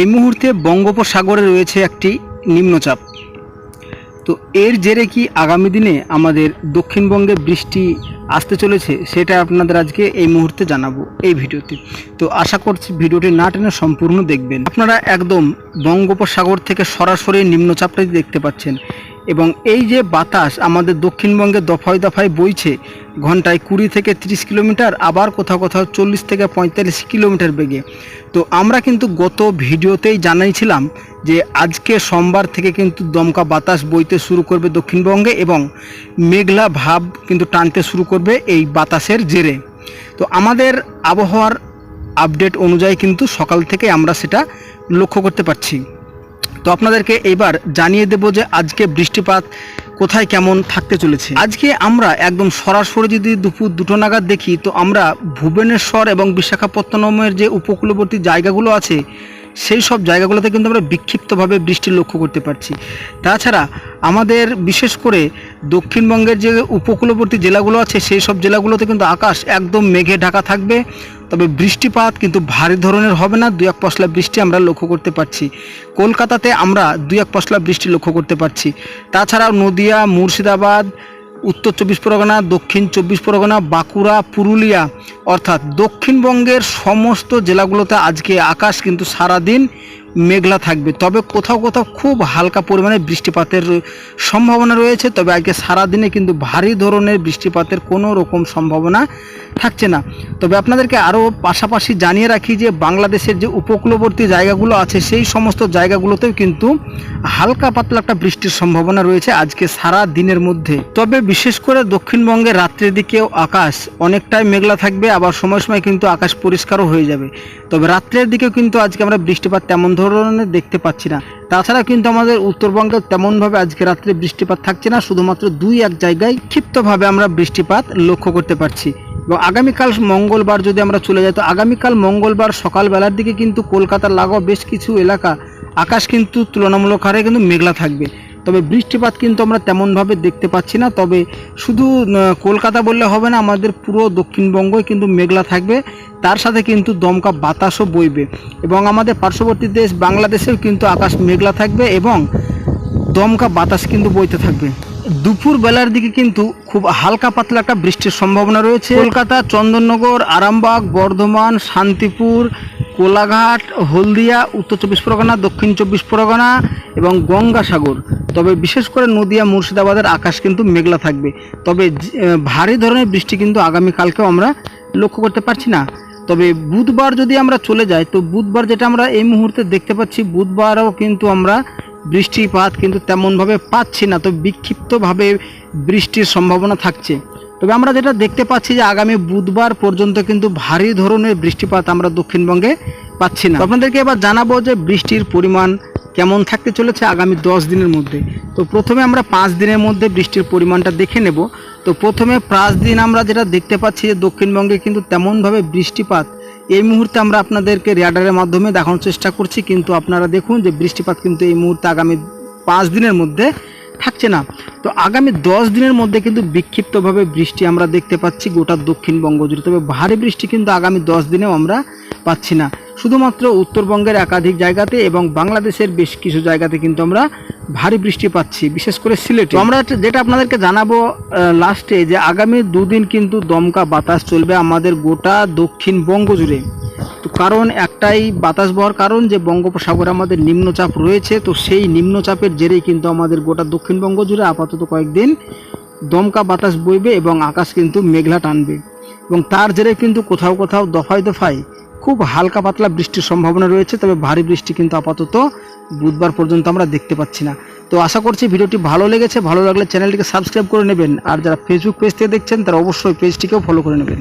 এই মুহূর্তে বঙ্গোপসাগরে রয়েছে একটি নিম্নচাপ। তো এর জেরে কি আগামী দিনে আমাদের দক্ষিণবঙ্গে বৃষ্টি আসতে চলেছে সেটা আপনাদের আজকে এই মুহূর্তে জানাব এই ভিডিওতে। তো আশা করছি ভিডিওটি না টেনে সম্পূর্ণ দেখবেন। আপনারা একদম বঙ্গোপসাগর থেকে সরাসরি নিম্নচাপটাই দেখতে পাচ্ছেন। এবং এই যে বাতাস আমাদের দক্ষিণবঙ্গে দফায় দফায় বইছে, ঘন্টায় কুড়ি থেকে তিরিশ কিলোমিটার, আবার কোথাও কোথাও চল্লিশ থেকে পঁয়তাল্লিশ কিলোমিটার বেগে। তো আমরা কিন্তু গত ভিডিওতেই জানাইছিলাম যে আজকে সোমবার থেকে কিন্তু দমকা বাতাস বইতে শুরু করবে দক্ষিণবঙ্গে এবং মেঘলা ভাব কিন্তু টানতে শুরু করবে এই বাতাসের জেরে। তো আমাদের আবহাওয়ার আপডেট অনুযায়ী কিন্তু সকাল থেকে আমরা সেটা লক্ষ্য করতে পারছি। তো আপনাদেরকে এবার জানিয়ে দেব যে আজকে বৃষ্টিপাত কোথায় কেমন থাকতে চলেছে। আজকে আমরা একদম সরাসরি যদি দুপুর দুটো নাগাদ দেখি, তো আমরা ভুবনেশ্বর এবং বিশাখাপত্তনমের যে উপকূলবর্তী জায়গাগুলো আছে, সেই সব জায়গাগুলোতে কিন্তু আমরা বিক্ষিপ্তভাবে বৃষ্টি লক্ষ্য করতে পারছি। তাছাড়া আমাদের বিশেষ করে দক্ষিণবঙ্গের যে উপকূলবর্তী জেলাগুলো আছে, সেই সব জেলাগুলোতে কিন্তু আকাশ একদম মেঘে ঢাকা থাকবে। তবে বৃষ্টিপাত কিন্তু ভারী ধরনের হবে না, দুই এক পশলা বৃষ্টি আমরা লক্ষ্য করতে পারছি। কলকাতাতে আমরা দুই এক পশলা বৃষ্টি লক্ষ্য করতে পারছি। তাছাড়াও নদিয়া, মুর্শিদাবাদ, উত্তর চব্বিশ পরগনা, দক্ষিণ চব্বিশ পরগনা, বাঁকুড়া, পুরুলিয়া, অর্থাৎ দক্ষিণবঙ্গের সমস্ত জেলাগুলোতে আজকে আকাশ কিন্তু সারাদিন মেঘলা থাকবে। তবে কোথাও কোথাও খুব হালকা পরিমাণে বৃষ্টিপাতের সম্ভাবনা রয়েছে, তবে আজকে সারাদিনে কিন্তু ভারী ধরনের বৃষ্টিপাতের কোনো রকম সম্ভাবনা থাকছে না। তবে আপনাদেরকে আরও পাশাপাশি জানিয়ে রাখি যে, বাংলাদেশের যে উপকূলবর্তী জায়গাগুলো আছে, সেই সমস্ত জায়গাগুলোতেও কিন্তু হালকা পাতলা একটা বৃষ্টির সম্ভাবনা রয়েছে আজকে সারা দিনের মধ্যে। তবে বিশেষ করে দক্ষিণবঙ্গের রাত্রের দিকেও আকাশ অনেকটাই মেঘলা থাকবে, আবার সময় সময় কিন্তু আকাশ পরিষ্কারও হয়ে যাবে। তবে রাত্রের দিকেও কিন্তু আজকে আমরা বৃষ্টিপাত তেমন ধরনের দেখতে পাচ্ছি না। তাছাড়া কিন্তু আমাদের উত্তরবঙ্গে তেমনভাবে আজকে রাত্রে বৃষ্টিপাত থাকছে না, শুধুমাত্র দুই এক জায়গায় ক্ষিপ্তভাবে আমরা বৃষ্টিপাত লক্ষ্য করতে পারছি। এবং আগামীকাল মঙ্গলবার যদি আমরা চলে যাই, তো আগামীকাল মঙ্গলবার সকালবেলার দিকে কিন্তু কলকাতার লাগোয়া বেশ কিছু এলাকা, আকাশ কিন্তু তুলনামূলক হারে কিন্তু মেঘলা থাকবে। তবে বৃষ্টিপাত কিন্তু আমরা তেমনভাবে দেখতে পাচ্ছি না। তবে শুধু কলকাতা বললে হবে না, আমাদের পুরো দক্ষিণবঙ্গই কিন্তু মেঘলা থাকবে। তার সাথে কিন্তু দমকা বাতাসও বইবে। এবং আমাদের পার্শ্ববর্তী দেশ বাংলাদেশেও কিন্তু আকাশ মেঘলা থাকবে এবং দমকা বাতাস কিন্তু বইতে থাকবে। দুপুর বেলার দিকে কিন্তু খুব হালকা পাতলা একটা বৃষ্টির সম্ভাবনা রয়েছে। কলকাতা, চন্দননগর, আরামবাগ, বর্ধমান, শান্তিপুর, কোলাঘাট, হলদিয়া, উত্তর চব্বিশ পরগনা, দক্ষিণ চব্বিশ পরগনা এবং গঙ্গাসাগর। তবে বিশেষ করে নদিয়া, মুর্শিদাবাদের আকাশ কিন্তু মেঘলা থাকবে। তবে ভারী ধরনের বৃষ্টি কিন্তু আগামীকালকেও আমরা লক্ষ্য করতে পারছি না। তবে বুধবার যদি আমরা চলে যাই, তো বুধবার যেটা আমরা এই মুহূর্তে দেখতে পাচ্ছি, বুধবারও কিন্তু আমরা বৃষ্টিপাত কিন্তু তেমনভাবে পাচ্ছি না, তো বিক্ষিপ্তভাবে বৃষ্টির সম্ভাবনা থাকছে। তবে আমরা যেটা দেখতে পাচ্ছি যে আগামী বুধবার পর্যন্ত কিন্তু ভারী ধরনের বৃষ্টিপাত আমরা দক্ষিণবঙ্গে পাচ্ছি না। আপনাদেরকে এবার জানাব যে বৃষ্টির পরিমাণ কেমন থাকতে চলেছে আগামী দশ দিনের মধ্যে? তো প্রথমে আমরা পাঁচ দিনের মধ্যে বৃষ্টির পরিমাণটা দেখে নেব। তো প্রথমে পাঁচ দিন আমরা যেটা দেখতে পাচ্ছি যে দক্ষিণবঙ্গে কিন্তু তেমনভাবে বৃষ্টিপাত এই মুহূর্তে আমরা আপনাদেরকে রেডারের মাধ্যমে দেখানোর চেষ্টা করছি, কিন্তু আপনারা দেখুন যে বৃষ্টিপাত কিন্তু এই মুহূর্তে আগামী পাঁচ দিনের মধ্যে থাকছে না। তো আগামী দশ দিনের মধ্যে কিন্তু বিক্ষিপ্তভাবে বৃষ্টি আমরা দেখতে পাচ্ছি গোটা দক্ষিণবঙ্গ জুড়ে। তবে ভারী বৃষ্টি কিন্তু আগামী দশ দিনেও আমরা পাচ্ছি না। শুধুমাত্র উত্তরবঙ্গের একাধিক জায়গাতে এবং বাংলাদেশের বেশ কিছু জায়গাতে কিন্তু আমরা ভারী বৃষ্টি পাচ্ছি, বিশেষ করে সিলেটে। আমরা যেটা আপনাদেরকে জানাব লাস্টে যে আগামী দুদিন কিন্তু দমকা বাতাস চলবে আমাদের গোটা দক্ষিণবঙ্গ জুড়ে। তো কারণ একটাই বাতাস বহার কারণ যে বঙ্গোপসাগরে আমাদের নিম্নচাপ রয়েছে, তো সেই নিম্নচাপের জেরেই কিন্তু আমাদের গোটা দক্ষিণবঙ্গ জুড়ে আপাতত কয়েকদিন দমকা বাতাস বইবে এবং আকাশ কিন্তু মেঘলা টানবে। এবং তার জেরে কিন্তু কোথাও কোথাও দফায় দফায় খুব হালকা পাতলা বৃষ্টির সম্ভাবনা রয়েছে, তবে ভারী বৃষ্টি কিন্তু আপাতত বুধবার পর্যন্ত আমরা দেখতে পাচ্ছি না। তো আশা করছি ভিডিওটি ভালো লেগেছে, ভালো লাগলে চ্যানেলটিকে সাবস্ক্রাইব করে নেবেন। আর যারা ফেসবুক পেজ থেকে দেখছেন, তারা অবশ্যই পেজটিকেও ফলো করে নেবেন।